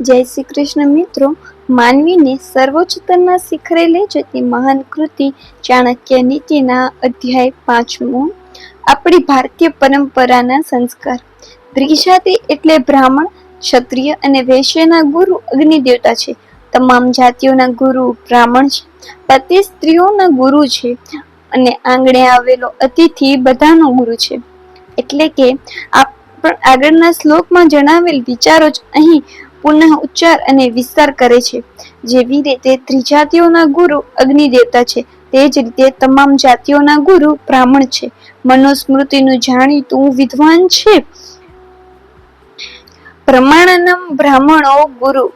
જય શ્રી કૃષ્ણ મિત્રો. માનવીને સર્વોચ્ચતરના શિખરે લઈ જતી મહાન કૃતિ ચાણક્ય નીતિના અધ્યાય પાંચમો. આપણી ભારતીય પરંપરાના સંસ્કાર. દ્વિજાતિ એટલે બ્રાહ્મણ, ક્ષત્રિય અને વૈશ્યના ગુરુ અગ્નિ દેવતા છે. તમામ જાતિઓના ગુરુ બ્રાહ્મણ છે. પતિ સ્ત્રીઓના ગુરુ છે અને આંગણે આવેલો અતિથિ બધાનો ગુરુ છે. એટલે કે આગળના શ્લોકમાં જણાવેલ વિચારો જ અહીં પુનઃ ઉચ્ચાર અને વિસ્તાર કરે છે. જેવી રીતે ત્રિજાતિઓના ગુરુ અગ્નિ દેવતા છે, તે જ રીતે તમામ જાતિઓના ગુરુ બ્રાહ્મણ છે. મનુસ્મૃતિનું જાણીતું વિદ્વાન છે. પ્રમાણનમ બ્રાહ્મણો ગુરુ.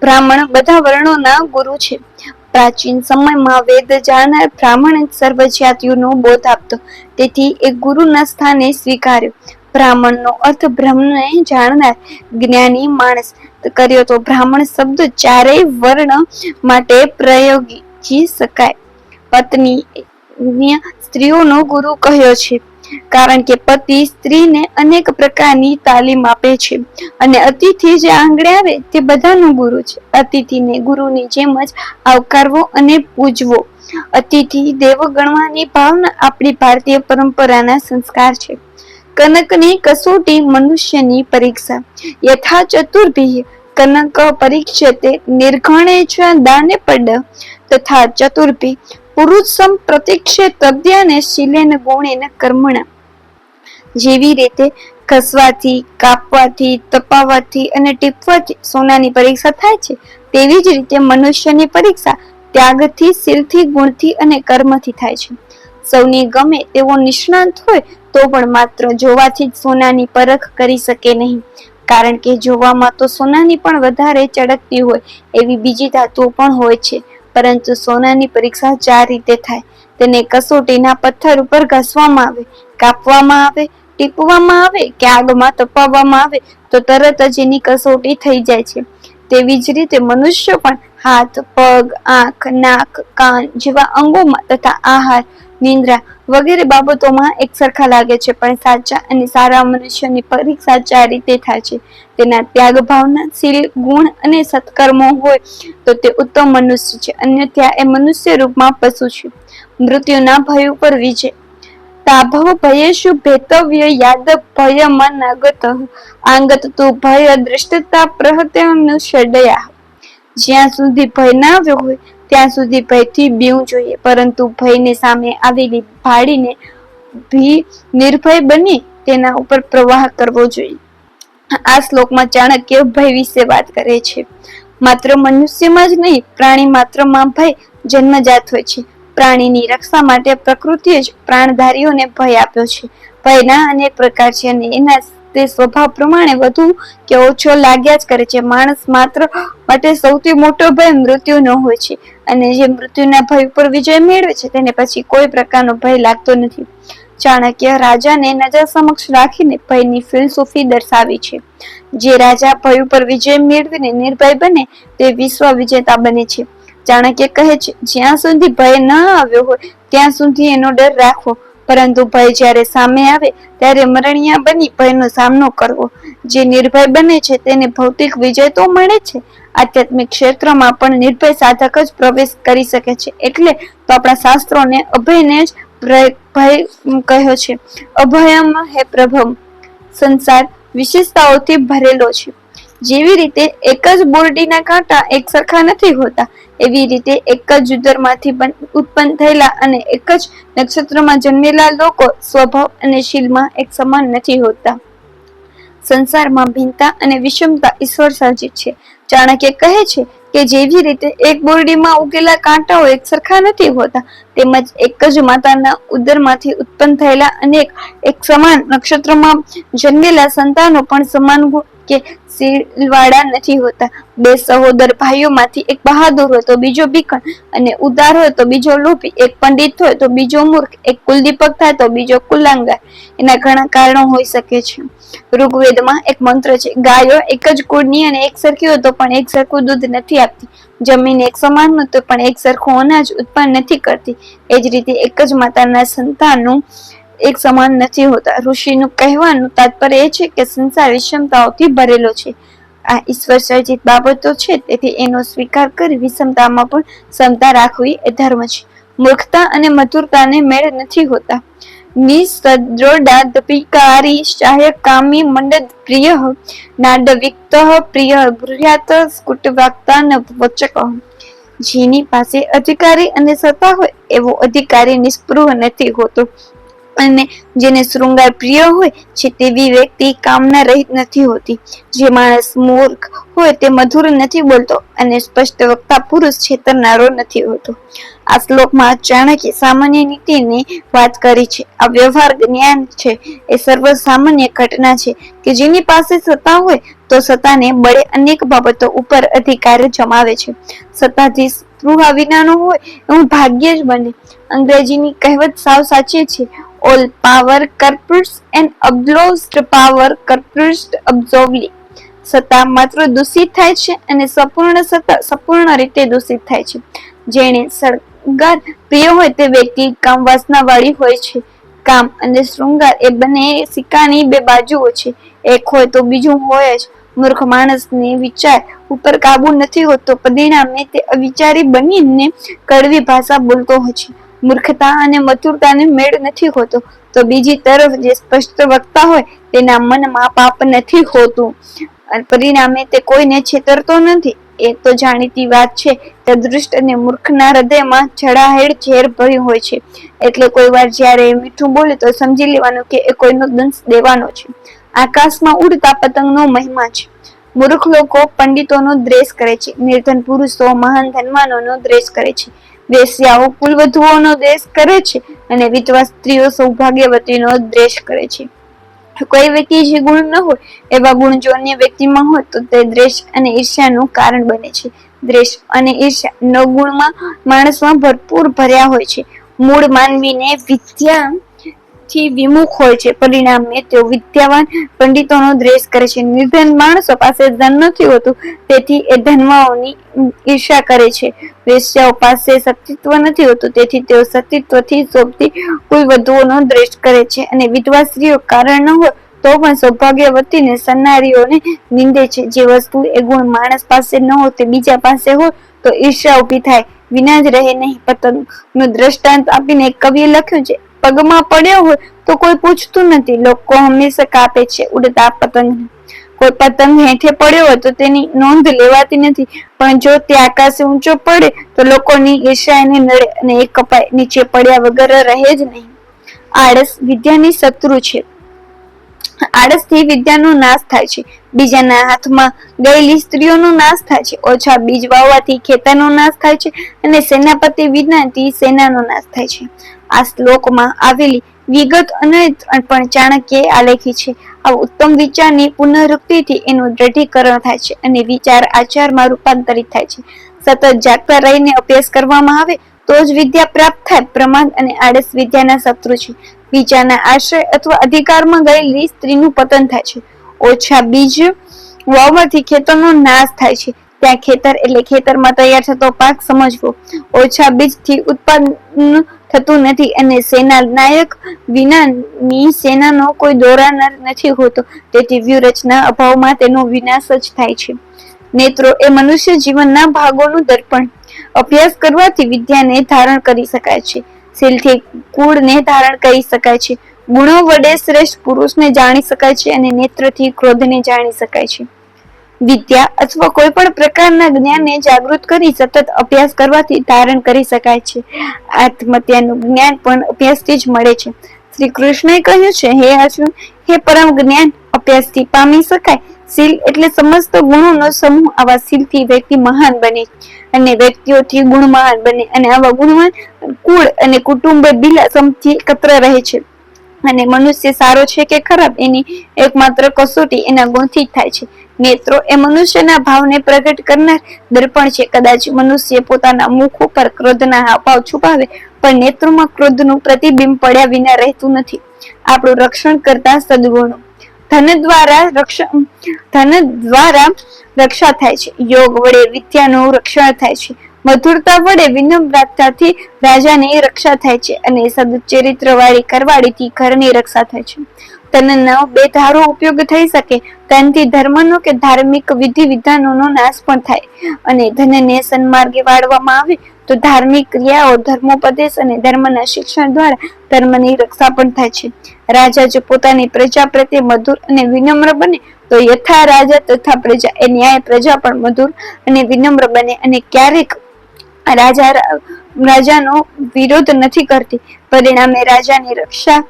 બ્રાહ્મણ બધા વર્ણોના ગુરુ છે. પ્રાચીન સમયમાં વેદ જાણનાર બ્રાહ્મણ સર્વ જાતિઓનો બોધ આપતો. તેથી એ ગુરુના સ્થાને સ્વીકાર્યો. બ્રાહ્મણનો અર્થ બ્રહ્મને જાણનાર જ્ઞાની માણસ. કર્યો તો બ્રાહ્મણ શબ્દ ચારેય વર્ણ માટે પ્રયોગી શકાય. પત્ની સ્ત્રીઓનો ગુરુ કહ્યો છે, કારણ કે પતિ સ્ત્રીને અનેક પ્રકારની તાલીમ આપે છે અને અતિથિ જે આંગણે આવે તે બધાનો ગુરુ છે. અતિથિને ગુરુની જેમ જ આવકારવો અને પૂજવો. અતિથિ દેવ ગણવાની ભાવના આપણી ભારતીય પરંપરાના સંસ્કાર છે. કનકની કસોટી મનુષ્યની પરીક્ષા. યથા ચતુર્ભી કનક પરીક્ષતે નિર્ઘણે ચ દાને પડ. તથા ચતુર્ભી પુરુષમ પ્રતિક્ષે તદ્યાને શીલેન ગુણેન કર્મણા. જેવી રીતે ઘસવાથી, કાપવાથી, તપાવવાથી અને ટીપવાથી સોનાની પરીક્ષા થાય છે, તેવી જ રીતે મનુષ્યની પરીક્ષા ત્યાગથી, શીલથી, ગુણથી અને કર્મથી થાય છે. સૌની ગમે તેવો નિષ્ણાંત હોય, તો પણ માત્ર જોવાથી જ સોનાની પરખ કરી શકે નહીં. કારણ કે જોવામાં તો સોનાની પણ વધારે ચળકતી હોય, એવી બીજી ધાતુઓ પણ હોય છે. પરંતુ સોનાની પરીક્ષા ચાર રીતે થાય. તેને કસોટીના પથ્થર ઉપર ઘસવામાં આવે, કાપવામાં આવે, ટીપવામાં આવે કે આગમાં તપાવવામાં આવે, તો તરત જ એની કસોટી થઈ જાય છે. તેવી જ રીતે મનુષ્ય પણ હાથ, પગ, આંખ, નાક, કાન જેવા અંગોમાં તથા આહાર નિંદ્રા વગેરે બાબતોમાં એક સરખા લાગે છે, પણ સાચા અને સારા મનુષ્યની પરીક્ષા ચાર રીતે થાય છે. તેના ત્યાગ ભાવના, શીલ, ગુણ અને સત્કર્મો હોય તો તે ઉત્તમ મનુષ્ય છે, અન્યથા એ મનુષ્ય રૂપમાં પશુ છે. મૃત્યુના ભય ઉપર વિજય. તાભવ ભયેશુ ભેતવ્ય યાદ ભય મન આગત તું ભય દૃષ્ટતા પ્રહત્યનુષડયા જ્યાં સુધી ભય ના આવ્યો હોય ત્યાં સુધી ભયથી બીવું જોઈએ. પરંતુ ભયને સામે આવેલી ભાડીને ભી નિર્ભય બની તેના ઉપર પ્રવાહ કરવો જોઈએ. આ શ્લોકમાં ચાણક્ય ભય વિશે વાત કરે છે. માત્ર મનુષ્યમાં જ નહીં, પ્રાણી માત્રમાં ભય જન્મજાત હોય છે. પ્રાણીની રક્ષા માટે પ્રકૃતિએ જ પ્રાણધારીઓને ભય આપ્યો છે. ભયના અનેક પ્રકાર છે અને એના તે સ્વભાવ પ્રમાણે વધુ કે ઓછો લાગ્યા જ કરે છે. માણસ માત્ર માટે સૌથી મોટો ભય મૃત્યુનો હોય છે. અને જે મૃત્યુના ભય ઉપર વિજય મેળવે છે, તેને પછી કોઈ પ્રકારનો ભય લાગતો નથી. ચાણક્ય રાજાને નજર સમક્ષ રાખીને ભયની ફિલસૂફી દર્શાવી છે. જે રાજા ભય ઉપર વિજય મેળવીને નિર્ભય બને, તે વિશ્વ વિજેતા બને છે. ચાણક્ય કહે છે, જ્યાં સુધી ભય ન આવ્યો હોય, ત્યાં સુધી એનો ડર રાખવો. પરંતુ ભય જ્યારે સામે આવે, ત્યારે મરણિયા બની ભયનો સામનો કરવો. જે નિર્ભય બને છે, તેને ભૌતિક વિજય તો મળે છે આધ્યાત્મિક ક્ષેત્રમાં પણ નિર્ભય સાધક જ પ્રવેશ કરી શકે છે. એટલે તો આપણા શાસ્ત્રોને અભયને જ ભય કહ્યો છે. અભયમ હે પ્રભમ. સંસાર વિશેષતાઓથી ભરેલો છે. જેવી રીતે એક જ બોરડીના કાંટા એક સરખા નથી હોતા, એવી રીતે એક જ ઉદરમાંથી ઉત્પન્ન થયેલા અને એક જ નક્ષત્રમાં જન્મેલા લોકો સ્વભાવ અને શીલમાં એક સમાન નથી હોતા. સંસારમાં ભિન્નતા અને વિષમતા ઈશ્વર સર્જિત છે. ચાણક્ય કહે છે કે જેવી રીતે એક બોરડીમાં ઉગેલા કાંટાઓ એક સરખા નથી હોતા, તેમજ એક જ માતાના ઉદરમાંથી ઉત્પન્ન થયેલા અનેક એક સમાન નક્ષત્રમાં જન્મેલા સંતાનો પણ સમાન કે સીલવાળા નથી હોતા. બે સહોદર ભાઈઓમાંથી એક બહાદુર હોય તો બીજો બીકણ અને ઉદાર હોય તો બીજો લોભી, એક પંડિત હોય તો બીજો મૂર્ખ, એક કુલદીપક થાય તો બીજો કુલાંગાર. એના ઘણા કારણો હોઈ શકે છે. ઋગ્વેદમાં એક મંત્ર છે, ગાયો એક જ કુળની અને એક સરખી હોય તો પણ એક સરખું દૂધ નથી આપતી. જમીન એક સમાન હોય તો પણ એક સરખું અનાજ ઉત્પન્ન નથી કરતી. એ જ રીતે એક જ માતાના સંતાનનું એક સમાન નથી હોતા. ઋષિનું કહેવાનું તાત્પર્ય એ છે કે સંસાર વિષમતાઓથી ભરેલો છે. આ ઈશ્વર સર્જિત બાબતો છે, તેથી એનો સ્વીકાર કરી વિષમતામાં પણ ક્ષમતા રાખવી એ ધર્મ છે. મૂર્ખતા અને મધુરતાને મેળ નથી હોતા. નિસદ્રોડાદપિકારી શાહ્ય કામી મંડદ પ્રિય નાડવિક્ત પ્રિય બૃહ્યાત સ્કુટવાક્તા ન વચક જેની પાસે અધિકારી અને સત્તા હોય એવો અધિકારી નિષ્પૃહ નથી હોતો. અને જેને શૃંગાર પ્રિય હોય છે તેવી વ્યક્તિ કામના રહિત નથી હોતી. જે માણસ મૂર્ખ હોય તે મધુર નથી બોલતો અને સ્પષ્ટ વક્તા પુરુષ છેતરનારો નથી હોતો. આ શ્લોકમાં ચાણક્ય સામાન્ય નીતિની વાત કરી છે. આ વ્યવહાર જ્ઞાન છે. એ સર્વ સામાન્ય ઘટના છે કે જેની પાસે સત્તા હોય તો સત્તાને બળે અનેક બાબતો ઉપર અધિકાર જમાવે છે. સત્તાથી સ્પૃહા વિનાનો હોય એવું ભાગ્ય જ બને. અંગ્રેજીની કહેવત સાવ સાચી છે. All power corrupts and absolute power corrupts absorbly સત્તા માત્ર દૂષિત થાય છે અને સંપૂર્ણ સત્તા સંપૂર્ણ રીતે દૂષિત થાય છે. જેને શૃંગાર પ્રિય હોય તે વ્યક્તિ કામ વાસના વાળી હોય છે. કામ અને શૃંગાર એ બંને સિક્કાની બે બાજુઓ છે. એક હોય તો બીજું હોય જ. મૂર્ખ માણસને વિચાર ઉપર કાબુ નથી હોતો. પરિણામે તે અવિચારી બનીને કડવી ભાષા બોલતો હોય છે. મૂર્ખતા અને મથુરતાને મેળ નથી હોતો. તો બીજી તરફ જે સ્પષ્ટ વક્તા હોય, તેના મનમાં પાપ નથી હોતું. પરિણામે તે કોઈને છેતરતો નથી. એ તો જાણીતી વાત છે તે દૃષ્ટ અને મૂર્ખના હૃદયમાં જડાહેડ ઝેર ભર્યું હોય છે. એટલે કોઈ વાર જ્યારે મીઠું બોલે, તો સમજી લેવાનું કે એ કોઈનો દંશ દેવાનો છે. આકાશમાં ઉડતા પતંગનો મહિમા છે. મૂર્ખ લોકો પંડિતોનો દ્રેષ કરે છે. નિર્ધન પુરુષો મહાન ધનવાનોનો દ્રેષ કરે છે. વેશ્યાઓ કુલવધુઓનો દેશ કરે છે અને વિધવા સ્ત્રીઓ સૌભાગ્યવતીનો દ્રેશ કરે છે. કોઈ વ્યક્તિ જે ગુણ ન હોય, એવા ગુણ જો અન્ય વ્યક્તિમાં હોય, તો તે દ્વેષ અને ઈર્ષ્યાનું કારણ બને છે. દ્વેષ અને ઈર્ષ્યા નવગુણમાં ગુણમાં માણસમાં ભરપૂર ભર્યા હોય છે. મૂળ માનવીને વિદ્યા થી વિમુખ હોય છે પરિણામે તેઓ વિદ્યાવાન પંડિતોનો દ્વેષ કરે છે. નિર્ધન માણસો પાસે ધન નથી હોતું, તેથી એ ધનવાઓની ઈર્ષા કરે છે. વેશ્યાઓ પાસે સતીત્વ નથી હોતું, તેથી તેઓ સતીત્વથી શોભતી કોઈ વધુઓનો દ્વેષ કરે છે અને વિધવા સ્ત્રીઓ કારણ ન હોય તો પણ સૌભાગ્યવતીને સન્નારીઓને નિંદે છે. જે વસ્તુ એ ગુણ માણસ પાસે ન હોય તે બીજા પાસે હોય તો ઈર્ષા ઊભી થાય, વિના જ રહે નહીં. પતંગનું દ્રષ્ટાંત આપીને કવિએ લખ્યું છે પગમાં પડ્યો હોય તો કોઈ પૂછતું નથી. લોકો હંમેશા કાપે છે ઉડતા પતંગ કોઈ પતંગ હેઠે પડ્યો હોય તો તેની નોંધ લેવાતી નથી. પણ જો તે આકાશે ઊંચો પડે તો લોકોની ઈર્ષા એને નડે અને એ કપાય નીચે પડ્યા વગર રહે જ નહીં. આળસ વિદ્યાની શત્રુ છે. આળસથી વિદ્યાનો નાશ થાય છે. બીજાના હાથમાં ગયેલી સ્ત્રીઓનો નાશ થાય છે. ઓછા બીજ વાવવાથી ખેતરનો નાશ થાય છે અને સેનાપતિ વિનાથી સેનાનો નાશ થાય છે. આ શ્લોકમાં આવેલી વિગત અને પણ ચાણક્ય આલેખી છે. આ ઉત્તમ વિચારની પુનરુક્તિથી એનું દ્રઢીકરણ થાય છે અને વિચાર આચારમાં રૂપાંતરિત થાય છે. સતત જાગતા રહીને અભ્યાસ કરવામાં આવે તો જ વિદ્યા પ્રાપ્ત થાય, પ્રમાદ અને આળસ વિદ્યાના શત્રુ છે. બીજાના આશ્રય અથવા અધિકારમાં ગયેલી સ્ત્રીનું પતન થાય છે. ઓછા બીજ વાવવાથી ખેતરનો નાશ થાય છે. ત્યાં ખેતર એટલે ખેતરમાં તૈયાર થતો પાક સમજવો. ઓછા બીજથી ઉત્પાદન થતું નથી અને સેના નાયક વિનાની સેનાનો કોઈ દોરાનાર નથી હોતો. તેથી વ્યૂહરચના અભાવમાં તેનો વિનાશ જ થાય છે. નેત્રો એ મનુષ્ય જીવનના ભાગોનું દર્પણ. અભ્યાસ કરવાથી વિદ્યાને ધારણ કરી શકાય છે. શીલથી કુળને ધારણ કરી શકાય છે. ગુણો વડે શ્રેષ્ઠ પુરુષને જાણી શકાય છે અને નેત્રથી ક્રોધને જાણી શકાય છે. વિદ્યા અથવા કોઈ પણ પ્રકારના જ્ઞાનને જાગૃત કરી સતત અભ્યાસ કરવાથી ધારણ કરી શકાય છે. આત્મહત્યાનું જ્ઞાન પણ અભ્યાસથી જ મળે છે. શ્રી કૃષ્ણએ કહ્યું છે, હે અર્જુન, હે પરમ જ્ઞાન, અભ્યાસથી પામી શકાય. શીલ એટલે સમસ્ત ગુણોનો સમૂહ આવા શીલથી વ્યક્તિ મહાન બને અને વ્યક્તિઓથી ગુણ મહાન બને અને આવા ગુણવાન કુળ અને કુટુંબ બિલા સમથી એકત્ર રહે છે. અને મનુષ્ય સારો છે કે ખરાબ, એની એકમાત્ર કસોટી એના ગુણથી જ થાય છે. નેત્રો એ મનુષ્યના ભાવને પ્રગટ કરનાર દર્પણ છે. કદાચ મનુષ્ય પોતાના મુખ ઉપર ક્રોધના હાવભાવ છુપાવે, પણ નેત્રોમાં ક્રોધનું પ્રતિબિંબ પડ્યા વિના રહેતું નથી. આપણું રક્ષણ કરતા સદગુણો. ધન દ્વારા રક્ષણ ધન દ્વારા રક્ષા થાય છે. યોગ વડે વિદ્યાનું રક્ષણ થાય છે. મધુરતા વડે વિનમ્રતાથી રાજાની રક્ષા થાય છે અને સદચરિત્ર વાળી કરવાળીથી ઘરની રક્ષા થાય છે. તનનો બે ધારો ઉપયોગ થઈ શકે ધનથી ધર્મનો કે ધાર્મિક વિધિ વિધાનોનો નાશ પણ થાય. અને ધનને સન્માર્ગે વાળવામાં આવે, તો ધાર્મિક ક્રિયાઓ, ધર્મોપદેશ અને ધર્મના શિક્ષણ દ્વારા ધર્મની રક્ષા પણ થાય છે. રાજા જો પોતાની પ્રજા પ્રત્યે મધુર અને વિનમ્ર બને, તો યથા રાજા તથા પ્રજા એ ન્યાય પ્રજા પણ મધુર અને વિનમ્ર બને અને ક્યારેક રાજા, રાજાનો વિરોધ નથી કરતી. પરિણામે રાજાની રક્ષા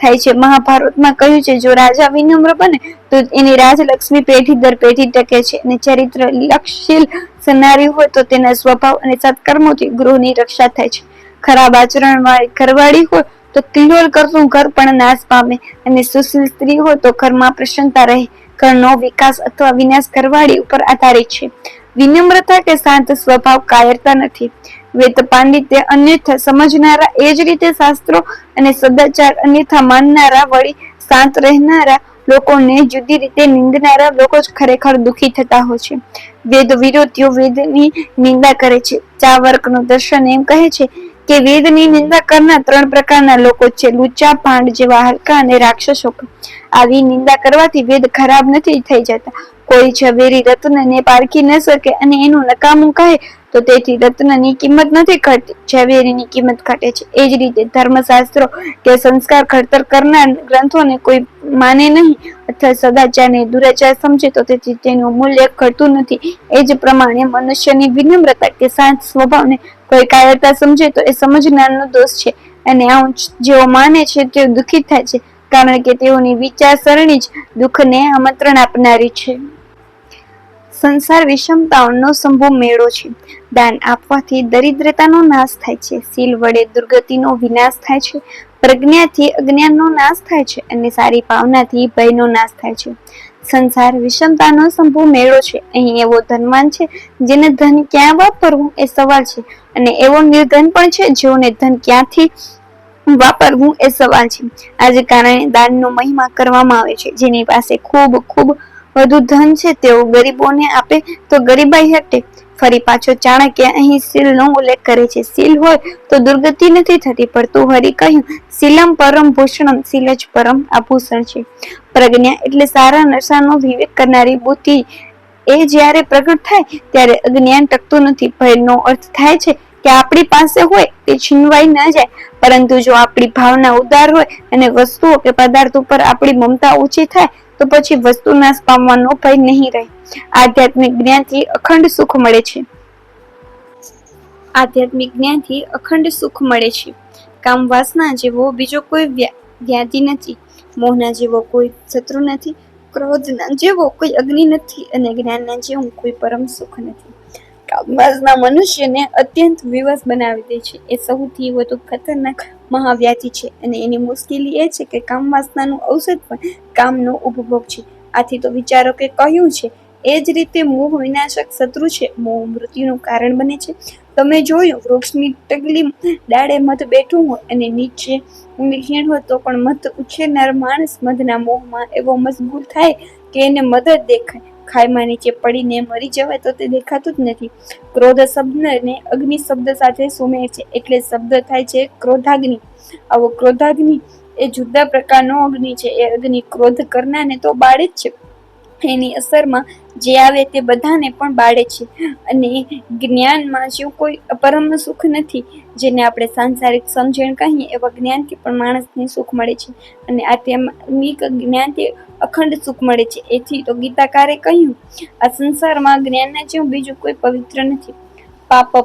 થાય છે. મહાભારતમાં કહ્યું છે, જો રાજા વિનમ્ર બને, તો એની રાજલક્ષ્મી પેઢી દર પેઢી ટકે છે અને ચરિત્ર લક્ષશીલ સનારી હોય તો તેના સ્વભાવ અને સત્કર્મોથી ગૃહની રક્ષા થાય છે. ખરાબ આચરણ વાળી ઘરવાળી હોય તો કિલ્લોલ કરતું ઘર પણ નાશ પામે અને સુશીલ સ્ત્રી હોય તો ઘરમાં પ્રસન્નતા રહે. ઘરનો વિકાસ અથવા વિનાશ ઘરવાળી ઉપર આધારિત છે. વિનમ્રતા કે શાંત સ્વભાવ કાયરતા નથી. વેદ પાંડિત્ય અન્યથા સમજનારા એ જ રીતે શાસ્ત્રો અને સદાચાર અન્યથા માનનારા વળી શાંત રહેનારા લોકોને જુદી રીતે નિંદનારા લોકો જ ખરેખર દુખી થતા હોય છે. વેદ વિરોધીઓ વેદની નિંદા કરે છે. ચાવર્કનું દર્શન એમ કહે છે કે વેદની નિંદા કરનાર ત્રણ પ્રકારના લોકો છે. લુચા, પાંડ જેવા હલકા અને રાક્ષસો. આવી નિંદા કરવાથી વેદ ખરાબ નથી થઈ જતા. કોઈ ઝવેરી રત્નને પારખી ન શકે અને એનું નકામું કહે તો તેથી રત્નની કિંમત નથી ઘટતી. ઝવેરીની કિંમત ઘટે છે. એ જ રીતે ધર્મશાસ્ત્રો કે સંસ્કાર ઘડતર કરનાર ગ્રંથોને કોઈ માને નહીં અથવા સદાચારને દુરાચાર સમજે તો તેથી તેનું મૂલ્ય ઘટતું નથી. એ જ પ્રમાણે મનુષ્યની વિનમ્રતા કે શાંત સ્વભાવને કોઈ કાયરતા સમજે તો એ સમજનારનો દોષ છે. અને આવું જેઓ માને છે તેઓ દુઃખિત થાય છે, કારણ કે તેઓની વિચારસરણી જ દુઃખને આમંત્રણ આપનારી છે. સંસાર વિષમતાઓનો સંભવ મેળો છે. દાન આપવાથી દરિદ્રતાનો નાશ થાય છે. સીલ વડે દુર્ગતિનો વિનાશ થાય છે. પ્રજ્ઞાથી અજ્ઞાનનો નાશ થાય છે અને સારી ભાવનાથી ભયનો નાશ થાય છે. સંસાર વિષમતાનો સંભવ મેળો છે. અહીં એવો ધનવાન છે જેને ધન ક્યાં વાપરવું એ સવાલ છે અને એવો નિર્ધન પણ છે જેઓને ધન ક્યાંથી વાપરવું એ સવાલ છે. આજે કારણે દાનનો મહિમા કરવામાં આવે છે. જેની પાસે ખૂબ ખૂબ વધુ ધન છે તેઓ ગરીબોને આપે તો ગરીબાઈ હટે. ફરી પાછો ચાણક્ય અહીં સીલનો ઉલ્લેખ કરે છે. શીલ હોય તો દુર્ગતિ નથી થતી પણ તું હરી કહ્યું, શીલમ પરમ ભૂષણમ, શીલ જ પરમ આભૂષણ છે. પ્રજ્ઞા એટલે સારા નશાનો વિવેક કરનારી બુદ્ધિ. એ જ્યારે પ્રગટ થાય, ત્યારે અજ્ઞાન ટકતું નથી. ભયનો અર્થ થાય છે કે આપણી પાસે હોય તે છીનવાઈ ના જાય. પરંતુ જો આપણી ભાવના ઉદાર હોય અને વસ્તુઓ કે પદાર્થ ઉપર આપણી મમતા ઓછી થાય તો પછી વસ્તુ નાશ પામવાનો ભય નહીં રહે. આધ્યાત્મિક જ્ઞાનથી અખંડ સુખ મળે છે. આધ્યાત્મિક જ્ઞાનથી અખંડ સુખ મળે છે. કામ વાસના જેવો બીજો કોઈ વ્યાધિ નથી. મોહના જેવો કોઈ શત્રુ નથી. ક્રોધના જેવો કોઈ અગ્નિ નથી અને જ્ઞાનના જેવું કોઈ પરમ સુખ નથી. કામવાસના મનુષ્યને અત્યંત વિવશ બનાવી દે છે. એ સૌથી વધુ ખતરનાક મહાવ્યાધિ છે અને એની મુશ્કેલી એ છે કે કામવાસનાનું ઔષધ પણ કામનો ઉપભોગ છે. આથી તો વિચારો કે કહ્યું છે, એ જ રીતે મોહ વિનાશક શત્રુ છે. મોહ મૃત્યુનું કારણ બને છે. તમે જોયું, વૃક્ષની ટગલી ડાળે મધ બેઠું હોય અને નીચે ઊંઘી હોય તો પણ મધ ઉછેરનાર માણસ મધના મોહમાં એવો મજબૂર થાય કે એને મદદ દેખાય. ખાઈમાં નીચે પડીને મરી જવાય તો તે દેખાતું જ નથી. ક્રોધ શબ્દને અગ્નિ શબ્દ સાથે સુમેળ છે. એટલે શબ્દ થાય છે ક્રોધાગ્નિ. આવો ક્રોધાગ્નિ એ જુદા પ્રકારનો અગ્નિ છે. એ અગ્નિ ક્રોધ કરનારને તો બાળે જ છે. એની અસરમાં જે આવે તે બધાને પણ બાળે છે. અને જ્ઞાનમાં જેવું કોઈ પરમ સુખ નથી, જેને આપણે સાંસારિક સમજણ કહીએ, એવા જ્ઞાનથી પણ માણસને સુખ મળે છે. અને આધ્યાત્મિક જ્ઞાનથી અખંડ સુખ મળે છે. એથી તો ગીતાકારે કહ્યું, આ સંસારમાં જ્ઞાનના જેવું બીજું કોઈ પવિત્ર નથી. પાપ